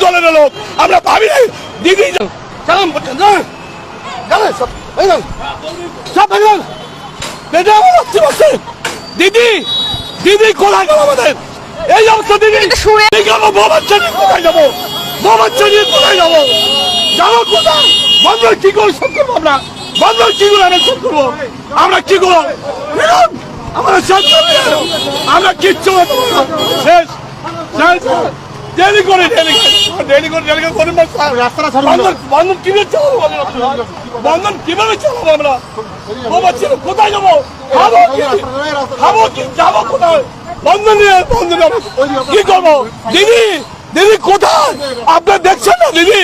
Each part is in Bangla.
দলের লোক আমরা ভাবি নাই দিদি চালাম করছেন না জানেন সব ভেঙে সব ভেঙে বেটা আমার হচ্ছে বসে দিদি দিদি কোথায় গেল আমাদের? এই অবস্থা দিদি। শুনে- এই গেল বাবাচ্চা নিয়ে কোথায় যাব? বাবাচ্চা নিয়ে কোথায় যাব? যাব কোথায়? বন্ধ কি করে শোধ করব আমরা? বন্ধ কি করে আমরা শোধ করব? আমরা কি করব আমরা করতে আমরা কিচ্ছু শেষ। শেষ। ডেলি করে ডেলি ডেলি করে ডেলি করে। রাস্তাটা ছাড়ুন বন্ধন বন্ধন কীভাবে চালাবো বন্ধন কীভাবে চালাবো আমরা? বাবাচ্চা নিয়ে কোথায় যাব? খাব কি? খাব কি? যাব কোথায়? বন্ধন নিয়ে বন্ধন কি করব? দিদি দিদি কোথায়? আপনি দেখছেন না দিদি?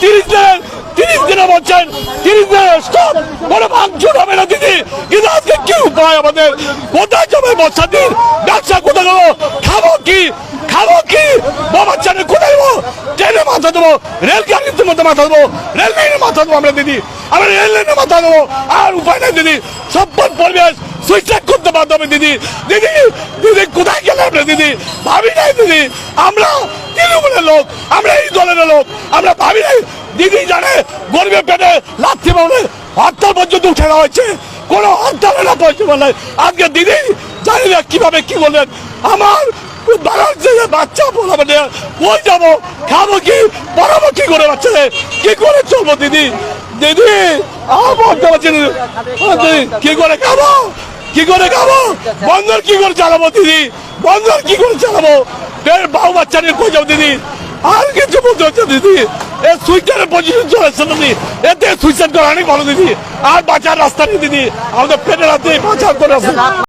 তিরিশ দিনের তিরিশ দিনে বলছেন। তিরিশ দিনের স্টপ কোনো ভাঙচুর হবে না দিদি। কিন্তু আজকে কি উপায় আমাদের? কোথায় যাবে বর্ষা দিন? ব্যবসা কোথায় যাব খাব কি খাব কি বাবার চানে কোথায় যাব ট্রেনে মাথা দেবো, রেল গাড়ির মধ্যে মাথা দেবো? রেল লাইনে মাথা দেবো আমরা, দিদি। আমরা রেল লাইনের মাথা দেবো। আর উপায় নাই, দিদি। সব্বর পরিবেশ সুইসাইড করতে বাধ্য হবে, দিদি। দিদি দিদি, কোথায় গেলে আমরা, দিদি? ভাবি নাই, দিদি। আমরা তৃণমূলের লোক, আমরা এই দলের লোক। আমরা ভাবি নাই, দিদি জানে গরিবের পেটে লাথি বলে হরতাল পর্যন্ত উঠে দেওয়া হয়েছে। কোনো হরতালে না পৌঁছে বলে আজকে দিদি জানি না কীভাবে কি বললেন। আমার ওই যাব, খাব কি কি করে কি করে চলবো দিদি? দিদি কি করে কি করে কি করে চালাবো দিদি? বন্ধন কি করে চালাবো? বাবু বাচ্চা নিয়ে কই দিদি? আর কিছু বলতে হচ্ছে দিদি। এ এতে সুইচার করা অনেক ভালো দিদি। আর বাঁচার রাস্তা নেই দিদি। আমাদের পেটের হাতে বাঁচার করে